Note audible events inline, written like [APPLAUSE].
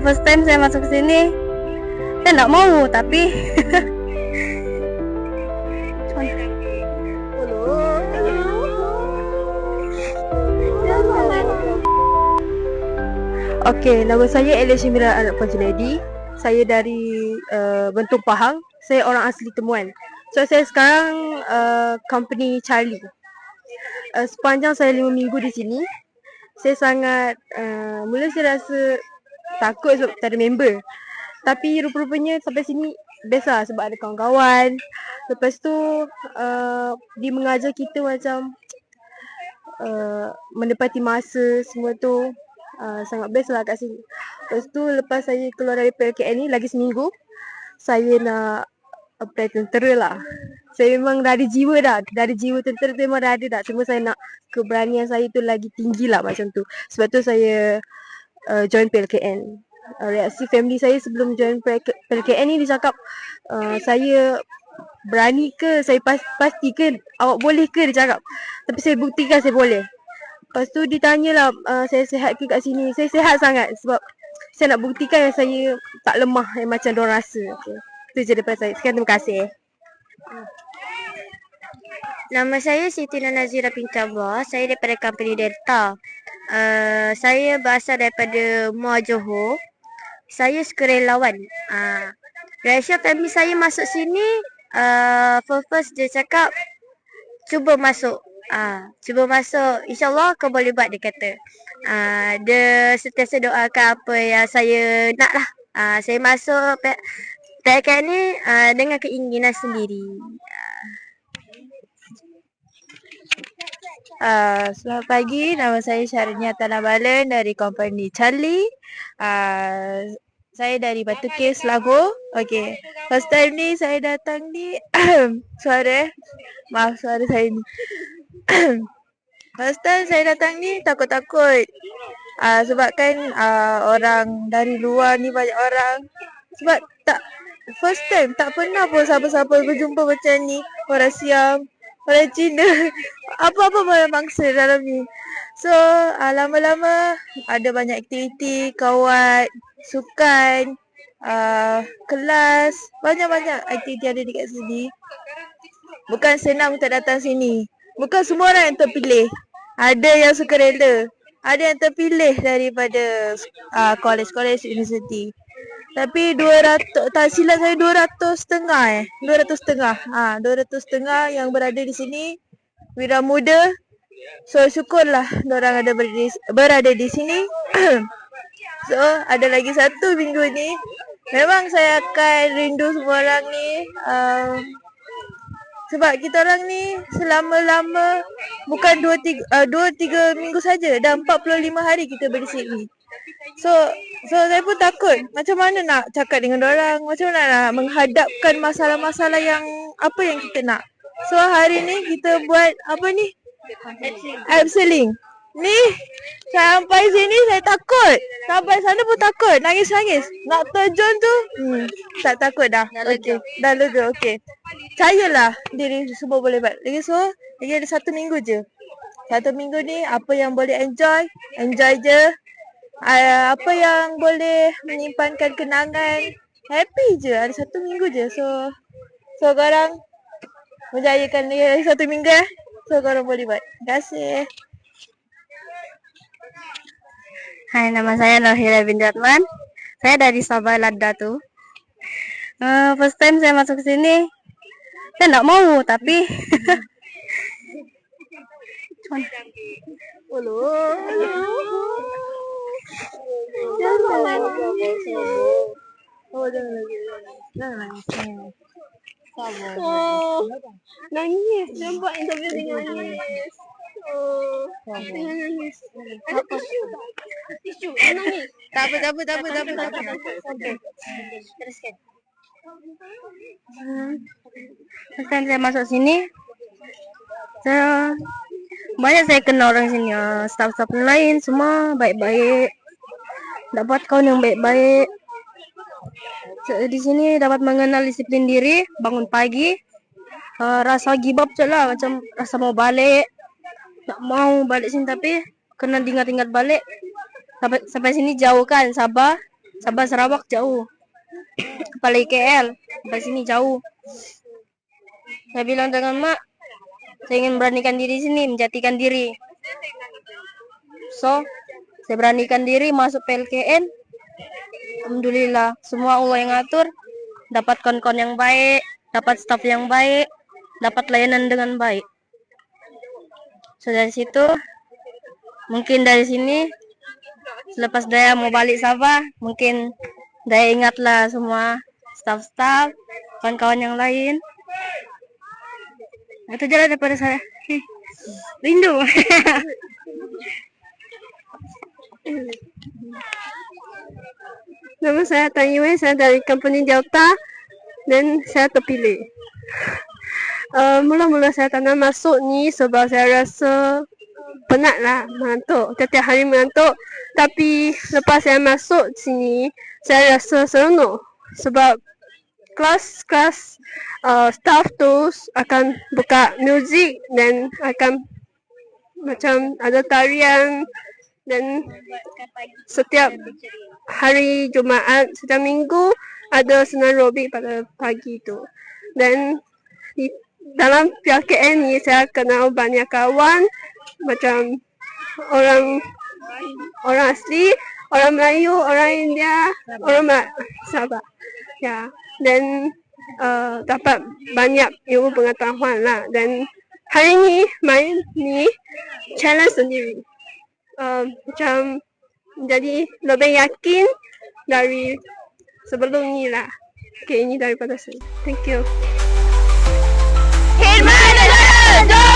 first time saya masuk sini saya nggak mau tapi [LAUGHS] Okey, nama saya Elia Shimira Anak Lady. Saya dari uh, Bentong Pahang. Saya orang asli Temuan. So saya sekarang uh, company Charlie. Uh, sepanjang saya lima minggu di sini, saya sangat uh, mula saya rasa takut sebab tak ada member. Tapi rupa-rupanya sampai sini biasa sebab ada kawan-kawan. Lepas tu uh, dia mengajar kita macam uh, menepati masa semua tu uh, sangat best lah kat sini. Lepas tu lepas saya keluar dari PLKN ni lagi seminggu saya nak apply tentera lah. Saya memang dari jiwa dah, dari jiwa tentera tu memang dah ada dah. Cuma saya nak keberanian saya tu lagi tinggi lah macam tu. Sebab tu saya uh, join PLKN. Uh, reaksi family saya sebelum join PLKN ni dia cakap uh, saya berani ke, saya pas, pasti ke, awak boleh ke dia cakap. Tapi saya buktikan saya boleh. Lepas tu ditanya lah uh, saya sihat ke kat sini. Saya sihat sangat sebab saya nak buktikan yang saya tak lemah yang macam diorang rasa. Okay. Itu je daripada saya. Sekian terima kasih. Nama saya Siti Nazira Pintabah. Saya daripada company Delta. Uh, saya berasal daripada Muar Johor. Saya sukarelawan. Uh, Reaction family saya masuk sini. Uh, first, first dia cakap cuba masuk Ah, cuba masuk. InsyaAllah kau boleh buat dia kata. Ah, dia sentiasa doakan apa yang saya nak lah. Ah, saya masuk PKN ni ah, dengan keinginan sendiri. Uh, selamat pagi, nama saya Syarinia Tanah Balan dari company Charlie. Uh, saya dari Batu Cave, Selangor. Okay, first time ni saya datang ni [COUGHS] suara, maaf suara saya ni. [COUGHS] First time saya datang ni takut-takut. Uh, Sebab kan uh, orang dari luar ni banyak orang. Sebab tak first time tak pernah pun siapa-siapa berjumpa macam ni. Orang Siam, orang Cina [LAUGHS] Apa-apa banyak bangsa dalam ni So uh, lama-lama ada banyak aktiviti, kawat, sukan, uh, kelas Banyak-banyak aktiviti ada dekat sini Bukan senang untuk datang sini Bukan semua orang yang terpilih. Ada yang suka rela. Ada yang terpilih daripada uh, college-college university. Tapi 200, tak silap saya 200 setengah eh. 200 setengah. Ha, 200 setengah yang berada di sini. Wira muda. So syukurlah orang ada berada di, berada di sini. [CLEARS THROAT] so ada lagi satu minggu ni. Memang saya akan rindu semua orang ni. Uh, sebab kita orang ni selama-lama bukan 2 3 uh, 3 minggu saja dah 45 hari kita bersini. So so saya pun takut macam mana nak cakap dengan orang, macam mana nak menghadapkan masalah-masalah yang apa yang kita nak. So hari ni kita buat apa ni? Abseiling. Ni sampai sini saya takut. Sampai sana pun takut. Nangis-nangis. Nak terjun tu hmm, tak takut dah. Okey. Dah lega. Okey. Percayalah diri semua boleh buat. Lagi so, lagi ada satu minggu je. Satu minggu ni apa yang boleh enjoy, enjoy je. Uh, apa yang boleh menyimpankan kenangan, happy je. Ada satu minggu je. So, so korang menjayakan lagi satu minggu eh. So korang boleh buat. Terima kasih. Hai, nama saya Nurhira bin Jatman. Saya dari Sabah Lada tu. Uh, first time saya masuk ke sini, saya nak mau tapi [LAUGHS] Jangan lagi. Oh. Oh, nangis. Nampak interview dengan nangis. Oh, nangis. Tak? Apa, tak apa, tak apa, tak apa. Okey. Teruskan. Sekarang saya masuk sini, saya banyak saya kenal orang sini. Uh, staff-staff lain semua baik-baik. Dapat kawan yang baik-baik. Di sini dapat mengenal disiplin diri, bangun pagi. Uh, rasa up je lah, macam rasa mau balik. Tak mau balik sini tapi kena ingat-ingat balik. Sampai, sampai sini jauh kan, Sabah. Sabah Sarawak jauh. Apalagi KL. Sampai sini jauh. Saya bilang dengan mak, saya ingin beranikan diri sini, menjatikan diri. So, saya beranikan diri masuk PLKN. Alhamdulillah, semua Allah yang ngatur. Dapat kon-kon yang baik, dapat staff yang baik, dapat layanan dengan baik. So, dari situ, mungkin dari sini, selepas Daya mau balik Sabah, mungkin Daya ingatlah semua staff-staff, kawan-kawan yang lain. Itu jalan daripada saya. Rindu. [LAUGHS] [LAUGHS] Nama saya Tan Yuen, saya dari company Delta dan saya terpilih. [LAUGHS] Uh, mula-mula saya tak nak masuk ni sebab saya rasa penat lah mengantuk. Tiap-tiap hari mengantuk. Tapi lepas saya masuk sini, saya rasa seronok. Sebab kelas-kelas uh, staff tu akan buka muzik dan akan macam ada tarian dan setiap hari Jumaat setiap minggu ada senam aerobik pada pagi tu. Dan di dalam PKN ni saya kenal banyak kawan macam orang orang asli, orang Melayu, orang India, orang Ma- Sabah. Ya, dan uh, dapat banyak ilmu pengetahuan lah. Dan hari ni main ni challenge sendiri. Uh, macam jadi lebih yakin dari sebelum ni lah. Okay, ini daripada saya. Thank you. Hidmat PLKN!